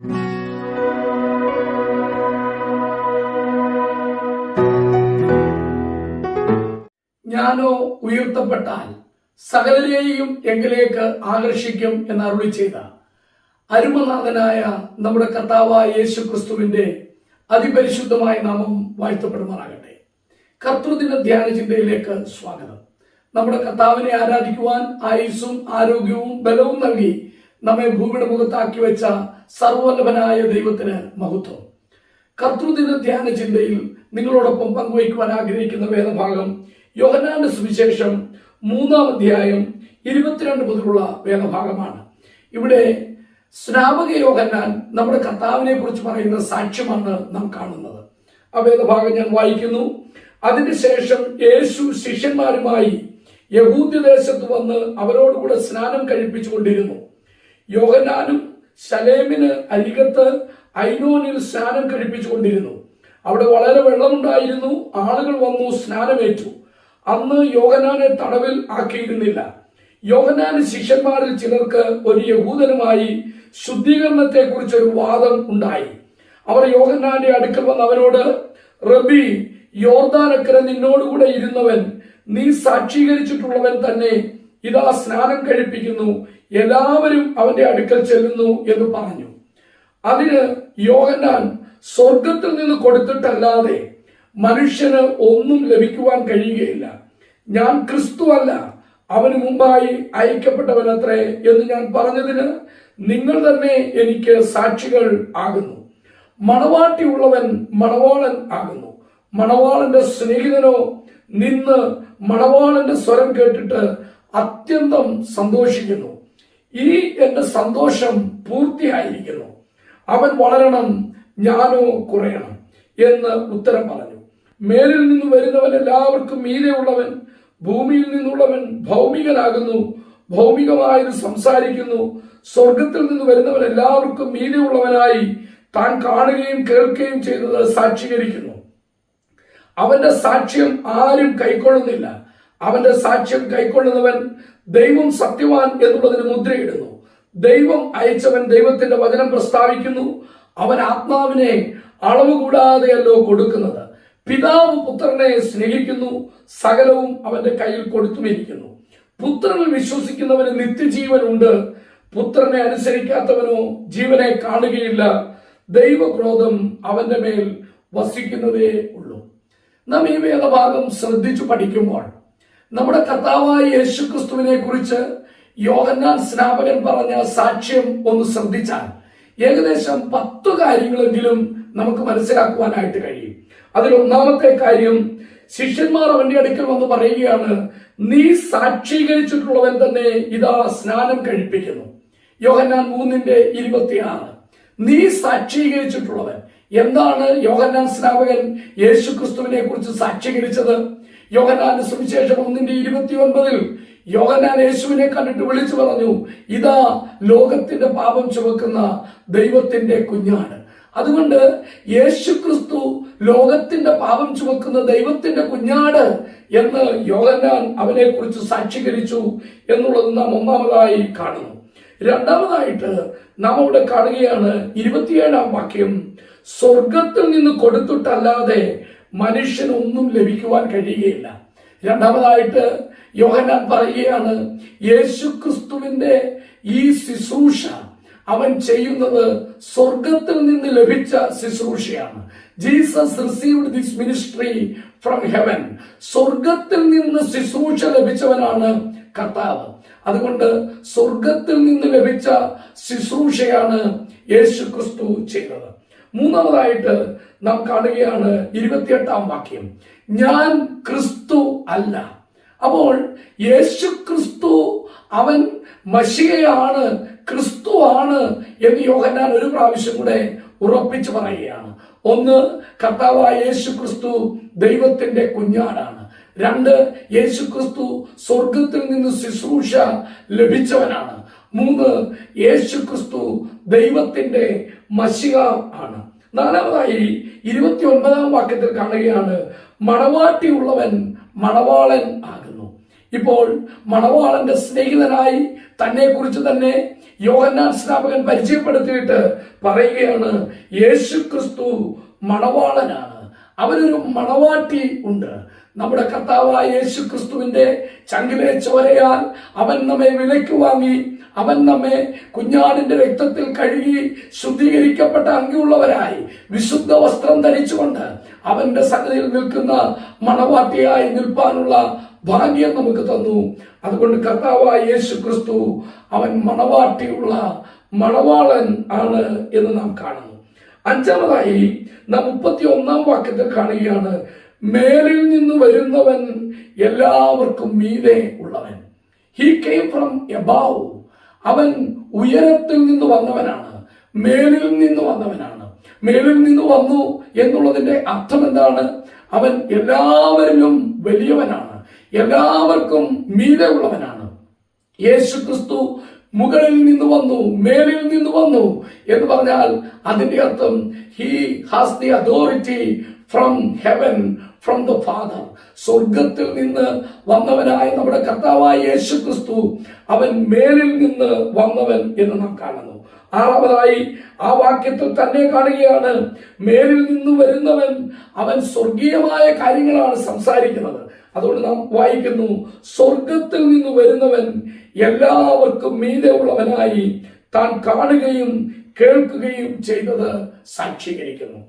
ഞാനോ ഉയർത്തപ്പെട്ടാൽ സകലരെയും എങ്കിലേക്ക് ആകർഷിക്കും എന്ന് അരുളി ചെയ്ത അരുമനാഥനായ നമ്മുടെ കർത്താവായ യേശു ക്രിസ്തുവിന്റെ അതിപരിശുദ്ധമായ നാമം വാഴ്ത്തപ്പെടുമാറാകട്ടെ. കർത്തൃദിന ധ്യാന ചിന്തയിലേക്ക് സ്വാഗതം. നമ്മുടെ കർത്താവിനെ ആരാധിക്കുവാൻ ആയുസ്സും ആരോഗ്യവും ബലവും നൽകി നമ്മെ ഭൂമിയുടെ മുഖത്താക്കി വെച്ച സർവോല്ലഭനായ ദൈവത്തിന് മഹത്വം. കർത്തൃദിന ധ്യാന ചിന്തയിൽ നിങ്ങളോടൊപ്പം പങ്കുവയ്ക്കുവാൻ ആഗ്രഹിക്കുന്ന വേദഭാഗം യോഹനാന്റെ സുവിശേഷം മൂന്നാം അധ്യായം ഇരുപത്തിരണ്ട് മുതലുള്ള വേദഭാഗമാണ്. ഇവിടെ സ്നാപക യോഹന്നാൻ നമ്മുടെ കർത്താവിനെ കുറിച്ച് പറയുന്ന സാക്ഷ്യമാണ് നാം കാണുന്നത്. ആ വേദഭാഗം ഞാൻ വായിക്കുന്നു. അതിനുശേഷം യേശു ശിഷ്യന്മാരുമായി യഹൂദ്യദേശത്ത് വന്ന് അവരോടുകൂടെ സ്നാനം കഴിപ്പിച്ചുകൊണ്ടിരുന്നു. യോഹന്നാനും ശലേമിന് അരികത്ത് ഐനോനിൽ സ്നാനം കഴിപ്പിച്ചുകൊണ്ടിരുന്നു. അവിടെ വളരെ വെള്ളമുണ്ടായിരുന്നു. ആളുകൾ വന്നു സ്നാനമേറ്റു. അന്ന് യോഹനാനെ തടവിൽ ആക്കിയിരുന്നില്ല. യോഹനാന് ശിഷ്യന്മാരിൽ ചിലർക്ക് ഒരു യഹൂദനുമായി ശുദ്ധീകരണത്തെ കുറിച്ച് ഒരു വാദം ഉണ്ടായി. അവർ യോഹനാന്റെ അടുക്കൽ വന്ന് അവനോട് റബി യോർദാനക്കര നിന്നോടുകൂടെ ഇരുന്നവൻ നീ സാക്ഷീകരിച്ചിട്ടുള്ളവൻ തന്നെ ഇതാ സ്നാനം കഴിപ്പിക്കുന്നു. എല്ലാവരും അവന്റെ അടുക്കൽ ചെല്ലുന്നു എന്ന് പറഞ്ഞു. അതിന് യോഗനാൻ സ്വർഗത്തിൽ നിന്ന് കൊടുത്തിട്ടല്ലാതെ മനുഷ്യന് ഒന്നും ലഭിക്കുവാൻ കഴിയുകയില്ല. ഞാൻ ക്രിസ്തു അല്ല അവന് മുമ്പായി അയക്കപ്പെട്ടവനത്രേ എന്ന് ഞാൻ പറഞ്ഞതിന് നിങ്ങൾ തന്നെ എനിക്ക് സാക്ഷികൾ ആകുന്നു. മണവാട്ടിയുള്ളവൻ മണവാളൻ ആകുന്നു. മണവാളന്റെ സ്നേഹിതനോ നിന്ന് മണവാളന്റെ സ്വരം കേട്ടിട്ട് അത്യന്തം സന്തോഷിക്കുന്നു. ഇനി എന്റെ സന്തോഷം പൂർത്തിയായിരിക്കുന്നു. അവൻ വളരണം ഞാനോ കുറയണം എന്ന് ഉത്തരം പറഞ്ഞു. മേലിൽ നിന്ന് വരുന്നവൻ എല്ലാവർക്കും മീതെയുള്ളവൻ ഭൂമിയിൽ നിന്നുള്ളവൻ ഭൗമികനാകുന്നു ഭൗമികമായത് സംസാരിക്കുന്നു. സ്വർഗത്തിൽ നിന്ന് വരുന്നവൻ എല്ലാവർക്കും മീതെയുള്ളവനായി താൻ കാണുകയും കേൾക്കുകയും ചെയ്തത് സാക്ഷീകരിക്കുന്നു. അവന്റെ സാക്ഷ്യം ആരും കൈക്കൊള്ളുന്നില്ല. അവന്റെ സാക്ഷ്യം കൈക്കൊള്ളുന്നവൻ ദൈവം സത്യവാൻ എന്നുള്ളതിന് മുദ്രയിടുന്നു. ദൈവം അയച്ചവൻ ദൈവത്തിന്റെ വചനം പ്രസ്താവിക്കുന്നു. അവൻ ആത്മാവിനെ അളവ് കൂടാതെയല്ലോ കൊടുക്കുന്നത്. പിതാവ് പുത്രനെ സ്നേഹിക്കുന്നു. സകലവും അവന്റെ കയ്യിൽ കൊടുത്തുമിരിക്കുന്നു. പുത്രനിൽ വിശ്വസിക്കുന്നവന് നിത്യജീവൻ ഉണ്ട് പുത്രനെ അനുസരിക്കാത്തവനോ ജീവനെ കാണുകയില്ല. ദൈവക്രോധം അവന്റെ മേൽ വസിക്കുന്നതേ ഉള്ളൂ. നാം ഈ വേദഭാഗം ശ്രദ്ധിച്ചു പഠിക്കുമ്പോൾ നമ്മുടെ കർത്താവായ യേശു ക്രിസ്തുവിനെ കുറിച്ച് യോഹന്നാൻ സ്നാപകൻ പറഞ്ഞ സാക്ഷ്യം ഒന്ന് ശ്രദ്ധിച്ചാൽ ഏകദേശം പത്തു കാര്യങ്ങളെങ്കിലും നമുക്ക് മനസ്സിലാക്കുവാനായിട്ട് കഴിയും. അതിൽ ഒന്നാമത്തെ കാര്യം ശിഷ്യന്മാർ അവന്റെ അടുക്കൽ വന്ന് പറയുകയാണ് നീ സാക്ഷീകരിച്ചിട്ടുള്ളവൻ തന്നെ ഇതാ സ്നാനം കഴിപ്പിക്കുന്നു. യോഹന്നാൻ മൂന്നിന്റെ ഇരുപത്തിയാറ്. നീ സാക്ഷീകരിച്ചിട്ടുള്ളവൻ. എന്താണ് യോഹന്നാൻ സ്നാപകൻ യേശു ക്രിസ്തുവിനെ കുറിച്ച് സാക്ഷീകരിച്ചത്? യോഹന്നാൻ സുവിശേഷം ഒന്നിന്റെ ഇരുപത്തി ഒൻപതിൽ യോഹന്നാൻ യേശുവിനെ കണ്ടിട്ട് വിളിച്ചു പറഞ്ഞു ഇതാ ലോകത്തിന്റെ പാപം ചുമക്കുന്ന ദൈവത്തിന്റെ കുഞ്ഞാണ്. അതുകൊണ്ട് യേശു ക്രിസ്തു ലോകത്തിന്റെ പാപം ചുമക്കുന്ന ദൈവത്തിന്റെ കുഞ്ഞാട് എന്ന് യോഹന്നാൻ അവനെ കുറിച്ച് സാക്ഷീകരിച്ചു എന്നുള്ളത് നാം ഒന്നാമതായി കാണുന്നു. രണ്ടാമതായിട്ട് നാം അവിടെ കാണുകയാണ് ഇരുപത്തിയേഴാം വാക്യം സ്വർഗത്തിൽ നിന്ന് കൊടുത്തിട്ടല്ലാതെ മനുഷ്യനൊന്നും ലഭിക്കുവാൻ കഴിയുകയില്ല. രണ്ടാമതായിട്ട് യോഹന്നാൻ പറയുകയാണ് യേശുക്രിസ്തുവിന്റെ ഈ ശുശ്രൂഷ അവൻ ചെയ്യുന്നത് സ്വർഗത്തിൽ നിന്ന് ലഭിച്ച ശുശ്രൂഷയാണ്. Jesus received this ministry from heaven. സ്വർഗത്തിൽ നിന്ന് ശുശ്രൂഷ ലഭിച്ചവനാണ് കർത്താവ്. അതുകൊണ്ട് സ്വർഗത്തിൽ നിന്ന് ലഭിച്ച ശുശ്രൂഷയാണ് യേശു ക്രിസ്തു ചെയ്തത്. മൂന്നാമതായിട്ട് നാം കാണുകയാണ് ഇരുപത്തിയെട്ടാം വാക്യം. ഞാൻ ക്രിസ്തു അല്ല. അപ്പോൾ യേശു ക്രിസ്തു അവൻ മഷികയാണ് ക്രിസ്തു ആണ് എന്ന് യോഹന്നാൻ ഒരു പ്രാവശ്യം കൂടെ ഉറപ്പിച്ചു പറയുകയാണ്. ഒന്ന് കർത്താവായ യേശു ക്രിസ്തു ദൈവത്തിന്റെ കുഞ്ഞാടാണ്. രണ്ട് യേശു ക്രിസ്തു സ്വർഗത്തിൽ നിന്ന് ശുശ്രൂഷ ലഭിച്ചവനാണ്. മൂന്ന് യേശു ക്രിസ്തു ദൈവത്തിന്റെ മഷിക ആണ്. നാലാമതായി ഇരുപത്തി ഒൻപതാം വാക്യത്തിൽ കാണുകയാണ് മണവാട്ടിയുള്ളവൻ മണവാളൻ ആകുന്നു. ഇപ്പോൾ മണവാളന്റെ സ്നേഹിതനായി തന്നെ കുറിച്ച് തന്നെ യോഹന്നാൻ സ്നാപകൻ പരിചയപ്പെടുത്തിയിട്ട് പറയുകയാണ് യേശു ക്രിസ്തു മണവാളനാണ്. അവനൊരു മണവാട്ടി ഉണ്ട്. നമ്മുടെ കർത്താവായ യേശു ക്രിസ്തുവിന്റെ ചങ്കിലെ ചോരയാൽ അവൻ നമ്മെ വിലയ്ക്ക് വാങ്ങി അവൻ നമ്മെ കുഞ്ഞാടിന്റെ രക്തത്തിൽ കഴുകി ശുദ്ധീകരിക്കപ്പെട്ട അങ്കിയുള്ളവരായി വിശുദ്ധ വസ്ത്രം ധരിച്ചുകൊണ്ട് അവന്റെ സന്നിധിയിൽ നിൽക്കുന്ന മണവാട്ടിയായി നിൽപ്പാനുള്ള ഭാഗ്യം നമുക്ക് തന്നു. അതുകൊണ്ട് കർത്താവായ യേശു ക്രിസ്തു അവൻ മണവാട്ടിയുള്ള മണവാളൻ ആണ് എന്ന് നാം കാണുന്നു. അഞ്ചാമതായി നാം മുപ്പത്തി ഒന്നാം വാക്യത്തിൽ കാണുകയാണ്. മേലിൽ നിന്ന് വരുന്നവൻ എല്ലാവർക്കും മീതെ ഉള്ളവൻ. ഹി കെയിം ഫ്രം എബാവ് അവൻ ഉയരത്തിൽ നിന്ന് വന്നവനാണ്. മേലിൽ നിന്ന് വന്നവനാണ്. മേലിൽ നിന്ന് വന്നു എന്നുള്ളതിന്റെ അർത്ഥം എന്താണ്? അവൻ എല്ലാവരിലും വലിയവനാണ്. എല്ലാവർക്കും മീതെ ഉള്ളവനാണ്. യേശു ക്രിസ്തു മുകളിൽ നിന്ന് വന്നു മേലിൽ നിന്ന് വന്നു എന്ന് പറഞ്ഞാൽ അതിന്റെ അർത്ഥം he has the authority from heaven from the father സ്വർഗത്തിൽ നിന്ന് വന്നവനായ നമ്മുടെ കർത്താവായ യേശു ക്രിസ്തു അവൻ മേലിൽ നിന്ന് വന്നവൻ എന്ന് നാം കാണുന്നു. ആറാമതായി ആ വാക്യത്തിൽ തന്നെ കാണുകയാണ് മേലിൽ നിന്ന് വരുന്നവൻ അവൻ സ്വർഗീയമായ കാര്യങ്ങളാണ് സംസാരിക്കുന്നത്. അതുകൊണ്ട് നാം വായിക്കുന്നു സ്വർഗത്തിൽ നിന്ന് വരുന്നവൻ എല്ലാവർക്കും മീതെ ഉള്ളവനായി താൻ കാണുകയും കേൾക്കുകയും ചെയ്തത് സാക്ഷീകരിക്കുന്നു.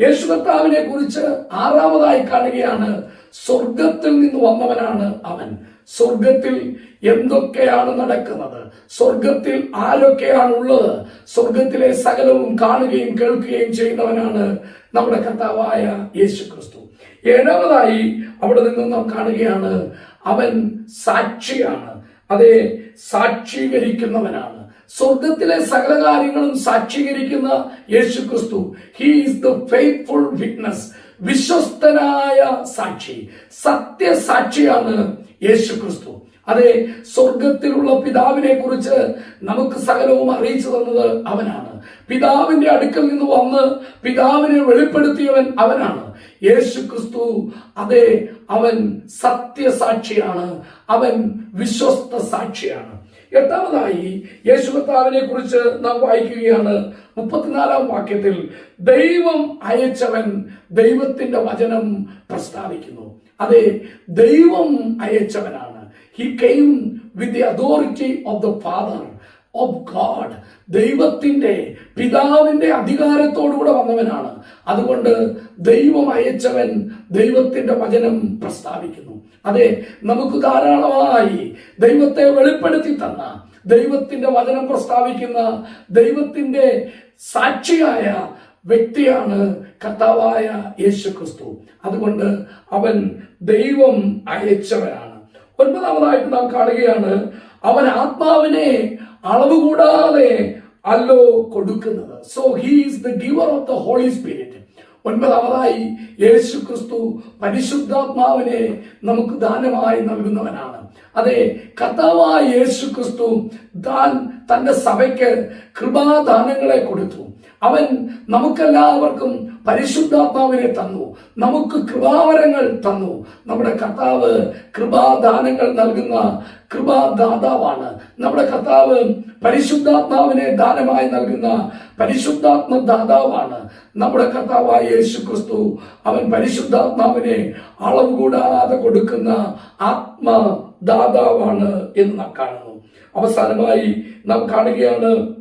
യേശു കർത്താവിനെ കുറിച്ച് ആറാമതായി കാണുകയാണ് സ്വർഗത്തിൽ നിന്ന് വന്നവനാണ് അവൻ. സ്വർഗത്തിൽ എന്തൊക്കെയാണ് നടക്കുന്നത്? സ്വർഗത്തിൽ ആരൊക്കെയാണ് ഉള്ളത് സ്വർഗത്തിലെ സകലവും കാണുകയും കേൾക്കുകയും ചെയ്യുന്നവനാണ് നമ്മുടെ കർത്താവായ യേശു ക്രിസ്തു. ഏഴാമതായി അവിടെ നിന്ന് നാം കാണുകയാണ് അവൻ സാക്ഷിയാണ്. അതെ സാക്ഷീകരിക്കുന്നവനാണ്. സ്വർഗത്തിലെ സകല കാര്യങ്ങളും സാക്ഷീകരിക്കുന്ന യേശു ക്രിസ്തു ഹിസ് ദ ഫെയ്ത്ത്ഫുൾ വിറ്റ്നസ് വിശ്വസ്തനായ സാക്ഷി സത്യസാക്ഷിയാണ് യേശു ക്രിസ്തു അതെ സ്വർഗത്തിലുള്ള പിതാവിനെ കുറിച്ച് നമുക്ക് സകലവും അറിയിച്ചു തന്നത് അവനാണ്. പിതാവിന്റെ അടുക്കൽ നിന്ന് വന്ന് പിതാവിനെ വെളിപ്പെടുത്തിയവൻ അവനാണ്. യേശു ക്രിസ്തു അതെ അവൻ സത്യസാക്ഷിയാണ് അവൻ വിശ്വസ്ത സാക്ഷിയാണ് എട്ടാമതായി യേശു കർത്താവിനെ കുറിച്ച് നാം വായിക്കുകയാണ്. മുപ്പത്തിനാലാം വാക്യത്തിൽ ദൈവം അയച്ചവൻ ദൈവത്തിന്റെ വചനം പ്രസ്താവിക്കുന്നു. അതെ ദൈവം അയച്ചവനാണ്. He came with the authority of the father of God ദൈവത്തിന്റെ പിതാവിന്റെ അധികാരത്തോടുകൂടെ വന്നവനാണ്. അതുകൊണ്ട് ദൈവം അയച്ചവൻ ദൈവത്തിന്റെ വചനം പ്രസ്താവിക്കുന്നു. അതെ നമുക്ക് ധാരാളമായി ദൈവത്തെ വെളിപ്പെടുത്തി തന്ന ദൈവത്തിന്റെ വചനം പ്രസ്താവിക്കുന്ന ദൈവത്തിന്റെ സാക്ഷിയായ വ്യക്തിയാണ് കർത്താവായ യേശു ക്രിസ്തു അതുകൊണ്ട് അവൻ ദൈവം അയച്ചവനാണ്. ഒൻപതാമതായിട്ട് നാം കാണുകയാണ് അവൻ ആത്മാവിനെ അളവ് കൂടാതെ അല്ലോ കൊടുക്കുന്നത്. So he's the giver of the holy spirit ഒൻപതാമതായി Yeshu Kristu പരിശുദ്ധാത്മാവിനെ നമുക്ക് ദാനമായി നൽകുന്നവനാണ്. അതെ കർത്താവായ യേശു ക്രിസ്തു താൻ തന്റെ സഭയ്ക്ക് കൃപാദാനങ്ങളെ കൊടുത്തു. അവൻ നമുക്കെല്ലാവർക്കും പരിശുദ്ധാത്മാവിനെ തന്നു. നമുക്ക് കൃപാവരങ്ങൾ തന്നു. നമ്മുടെ കർത്താവ് കൃപാദാനങ്ങൾ നൽകുന്ന കൃപാദാതാവാണ്. നമ്മുടെ കർത്താവ് പരിശുദ്ധാത്മാവിനെ ദാനമായി നൽകുന്ന പരിശുദ്ധാത്മ ദാതാവാണ് നമ്മുടെ കർത്താവായ യേശു ക്രിസ്തു അവൻ പരിശുദ്ധാത്മാവിനെ അളവ് കൂടാതെ കൊടുക്കുന്ന ആത്മദാതാവാണ് എന്ന് നാം കാണുന്നു. അവസാനമായി നാം കാണുകയാണ്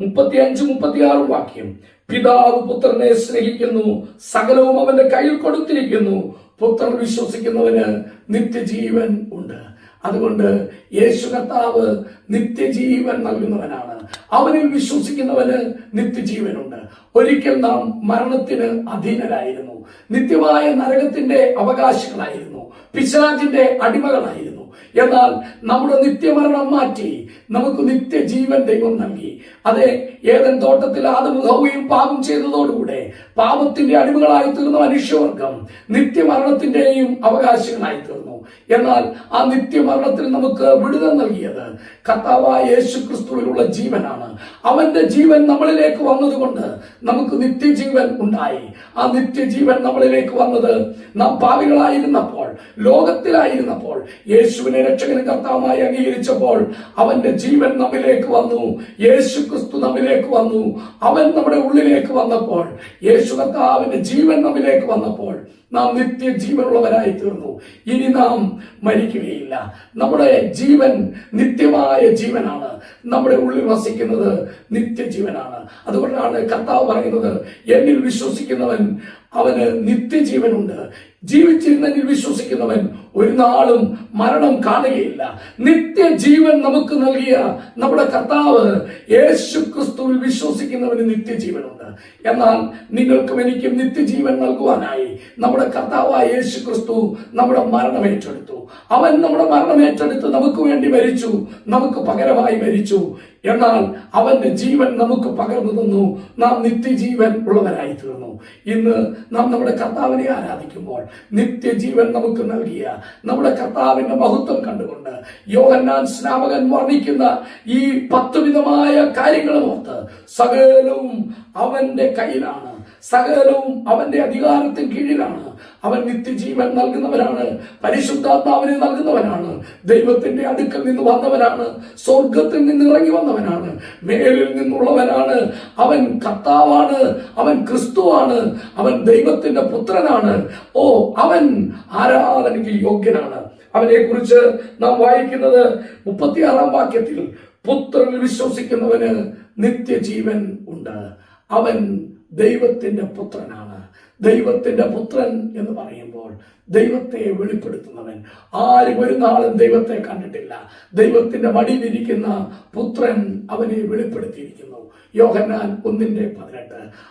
മുപ്പത്തിയഞ്ച് മുപ്പത്തിയാറ് വാക്യം. പിതാവ് പുത്രനെ സ്നേഹിക്കുന്നു സകലവും അവന്റെ കയ്യിൽ കൊടുത്തിരിക്കുന്നു. പുത്രൻ വിശ്വസിക്കുന്നവന് നിത്യജീവൻ ഉണ്ട്. അതുകൊണ്ട് യേശു കർത്താവ് നിത്യജീവൻ നൽകുന്നവനാണ്. അവനിൽ വിശ്വസിക്കുന്നവന് നിത്യജീവനുണ്ട് ഒരിക്കൽ നാം മരണത്തിന് അധീനരായിരുന്നു. നിത്യമായ നരകത്തിന്റെ അവകാശികളായിരുന്നു. പിശാചിന്റെ അടിമകളായിരുന്നു. എന്നാൽ നമ്മുടെ നിത്യമരണം മാറ്റി നമുക്ക് നിത്യജീവൻ ദൈവം നൽകി. അതെ ഏതൻ തോട്ടത്തിൽ ആദമുഖവും പാപം ചെയ്തതോടുകൂടെ പാപത്തിന്റെ അടിമകളായി തീർന്ന മനുഷ്യവർഗം നിത്യമരണത്തിന്റെയും അവകാശങ്ങളായി തീർന്നു എന്നാൽ ആ നിത്യമരണത്തിൽ നമുക്ക് വിടുതൽ നൽകിയത് കർത്താവായ യേശു ക്രിസ്തുവിലുള്ള ജീവനാണ്. അവന്റെ ജീവൻ നമ്മളിലേക്ക് വന്നതുകൊണ്ട് നമുക്ക് നിത്യജീവൻ ഉണ്ടായി. ആ നിത്യജീവൻ നമ്മളിലേക്ക് വന്നത് നാം പാവികളായിരുന്നപ്പോൾ ലോകത്തിലായിരുന്നപ്പോൾ യേശുവിനെ രക്ഷകന് കർത്താവായി അംഗീകരിച്ചപ്പോൾ അവന്റെ ജീവൻ നമ്മിലേക്ക് വന്നു. യേശു ക്രിസ്തു നമ്മിലേക്ക് വന്നു. അവൻ നമ്മുടെ ഉള്ളിലേക്ക് വന്നപ്പോൾ യേശു കർത്താവിന്റെ ജീവൻ നമ്മിലേക്ക് വന്നപ്പോൾ നാം നിത്യജീവനുള്ളവരായി തീർന്നു. ഇനി നാം മരിക്കുകയില്ല. നമ്മുടെ ജീവൻ നിത്യമായ ജീവനാണ്. നമ്മുടെ ഉള്ളിൽ വസിക്കുന്നത് നിത്യജീവനാണ്. അതുകൊണ്ടാണ് കർത്താവ് പറയുന്നത് എന്നിൽ വിശ്വസിക്കുന്നവൻ അവന് നിത്യജീവനുണ്ട്. ജീവിച്ചിരുന്നെങ്കിൽ വിശ്വസിക്കുന്നവൻ ഒരു നാളും മരണം കാണുകയില്ല. നിത്യജീവൻ നമുക്ക് നൽകിയ നമ്മുടെ കർത്താവ് യേശു ക്രിസ്തുവിൽ വിശ്വസിക്കുന്നവന് നിത്യജീവനുണ്ട്. എന്നാൽ നിങ്ങൾക്കും എനിക്കും നിത്യജീവൻ നൽകുവാനായി നമ്മുടെ കർത്താവായ യേശു ക്രിസ്തു നമ്മുടെ മരണം ഏറ്റെടുത്തു. അവൻ നമ്മുടെ മരണം ഏറ്റെടുത്ത് നമുക്ക് വേണ്ടി മരിച്ചു നമുക്ക് പകരമായി മരിച്ചു. എന്നാൽ അവന്റെ ജീവൻ നമുക്ക് പകർന്നു തന്നു. നാം നിത്യജീവൻ ഉള്ളവരായി തീർന്നു. ഇന്ന് നാം നമ്മുടെ കർത്താവിനെ ആരാധിക്കുമ്പോൾ നിത്യജീവൻ നമുക്ക് നൽകിയ നമ്മുടെ കർത്താവിന്റെ മഹത്വം കണ്ടുകൊണ്ട് യോഹന്നാൻ സ്നാപകൻ വർണിക്കുന്ന ഈ പത്ത് വിധമായ കാര്യങ്ങളും ഓർത്ത് സകലവും അവന്റെ കയ്യിലാണ്. സകലവും അവന്റെ അധികാരത്തിന് കീഴിലാണ്. അവൻ നിത്യജീവൻ നൽകുന്നവനാണ്. പരിശുദ്ധാത്മാവിനെ നൽകുന്നവനാണ്. ദൈവത്തിന്റെ അടുക്കൽ നിന്ന് വന്നവനാണ്. സ്വർഗത്തിൽ നിന്ന് ഇറങ്ങി വന്നവനാണ്. മേലിൽ നിന്നുള്ളവനാണ്. അവൻ കർത്താവാണ്. അവൻ ക്രിസ്തുവാണ്. അവൻ ദൈവത്തിന്റെ പുത്രനാണ്. ഓ അവൻ ആരാധനയ്ക്ക് യോഗ്യനാണ്. അവനെ കുറിച്ച് നാം വായിക്കുന്നത് മുപ്പത്തിയാറാം വാക്യത്തിൽ പുത്രനിൽ വിശ്വസിക്കുന്നവന് നിത്യജീവൻ ഉണ്ട്. അവൻ ദൈവത്തിന്റെ പുത്രനാണ്. ദൈവത്തിന്റെ പുത്രൻ എന്ന് പറയുമ്പോൾ ദൈവത്തെ വെളിപ്പെടുത്തുന്നവൻ. ആരും ഒരു നാളും ദൈവത്തെ കണ്ടിട്ടില്ല. ദൈവത്തിന്റെ മടിയിലിരിക്കുന്ന പുത്രൻ അവനെ വെളിപ്പെടുത്തിയിരിക്കുന്നു. യോഹന്നാൻ ഒന്നിന്റെ പതിനെട്ട്.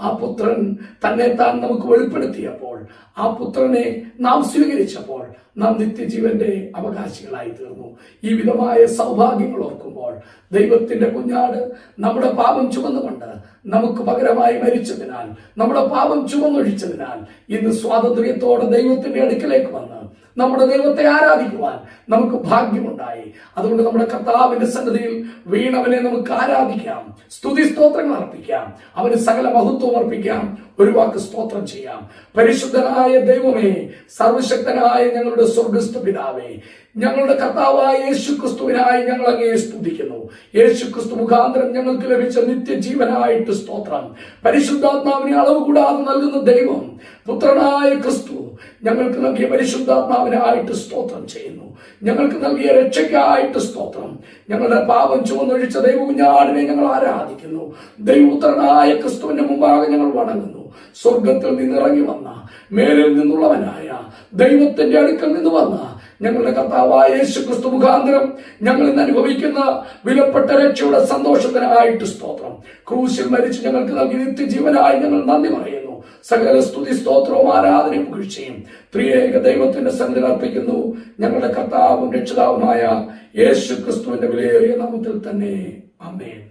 ആ പുത്രൻ തന്നെ താൻ നമുക്ക് വെളിപ്പെടുത്തിയപ്പോൾ ആ പുത്രനെ നാം സ്വീകരിച്ചപ്പോൾ നാം നിത്യജീവന്റെ അവകാശികളായി തീർന്നു. ഈ വിധമായ സൗഭാഗ്യങ്ങൾ ഓർക്കുമ്പോൾ ദൈവത്തിന്റെ കുഞ്ഞാട് നമ്മുടെ പാപം ചുമന്നുകൊണ്ട് നമുക്ക് പകരമായി മരിച്ചതിനാൽ നമ്മുടെ പാപം ചുമന്നൊഴിച്ചതിനാൽ ഇന്ന് സ്വാതന്ത്ര്യത്തോടെ ദൈവത്തിന്റെ അടുക്കലേക്ക് വന്ന് നമ്മുടെ ദൈവത്തെ ആരാധിക്കുവാൻ നമുക്ക് ഭാഗ്യമുണ്ടായി. അതുകൊണ്ട് നമ്മുടെ കർത്താവിന്റെ സന്നദ്ധിയിൽ വീണവനെ നമുക്ക് ആരാധിക്കാം സ്തുതി സ്തോത്രങ്ങൾ അർപ്പിക്കാം അവന് സകല മഹത്വം അർപ്പിക്കാം. ഒരു വാക്ക് സ്തോത്രം ചെയ്യാം. പരിശുദ്ധനായ ദൈവമേ സർവശക്തനായ ഞങ്ങളുടെ സ്വർഗസ്ഥ പിതാവേ ഞങ്ങളുടെ കർത്താവായ യേശു ക്രിസ്തുവിനായി ഞങ്ങൾ അങ്ങേ സ്തുതിക്കുന്നു. യേശു ക്രിസ്തു മുഖാന്തരം ഞങ്ങൾക്ക് ലഭിച്ച നിത്യജീവനായിട്ട് സ്തോത്രം. പരിശുദ്ധാത്മാവിനെ അളവ് കൂടാതെ നൽകുന്ന ദൈവം പുത്രനായ ക്രിസ്തു ഞങ്ങൾക്ക് നൽകിയ പരിശുദ്ധാത്മാവിനായിട്ട് സ്തോത്രം ചെയ്യുന്നു. ഞങ്ങൾക്ക് നൽകിയ രക്ഷയ്ക്കായിട്ട് സ്തോത്രം. ഞങ്ങളുടെ പാപം ചുവന്നൊഴിച്ച ദൈവകുഞ്ഞാടിനെ ഞങ്ങൾ ആരാധിക്കുന്നു. ദൈവപുത്രനായ ക്രിസ്തുവിന്റെ മുമ്പാകെ ഞങ്ങൾ വണങ്ങുന്നു. സ്വർഗത്തിൽ നിന്ന് ഇറങ്ങി വന്ന മേലിൽ നിന്നുള്ളവനായ ദൈവത്തിന്റെ അടുക്കൽ നിന്ന് വന്ന ഞങ്ങളുടെ കർത്താവായ യേശു ക്രിസ്തു മുഖാന്തരം ഞങ്ങൾ ഇന്ന് അനുഭവിക്കുന്ന വിലപ്പെട്ട രക്ഷയുടെ സന്തോഷത്തിനായിട്ട് സ്തോത്രം. ക്രൂശിൽ മരിച്ച് ഞങ്ങൾക്ക് നൽകി നിത്യജീവനായി ഞങ്ങൾ നന്ദി പറയുന്നു. സകല സ്തുതി സ്തോത്രവും ആരാധനയും പുകഴ്ചയും ത്രിയേക ദൈവത്തിന്റെ സന്നിധി അർപ്പിക്കുന്നു. ഞങ്ങളുടെ കർത്താവും രക്ഷിതാവുമായ യേശു ക്രിസ്തുവിന്റെ വിലയേറിയ നാമത്തിൽ തന്നെ. അമേൻ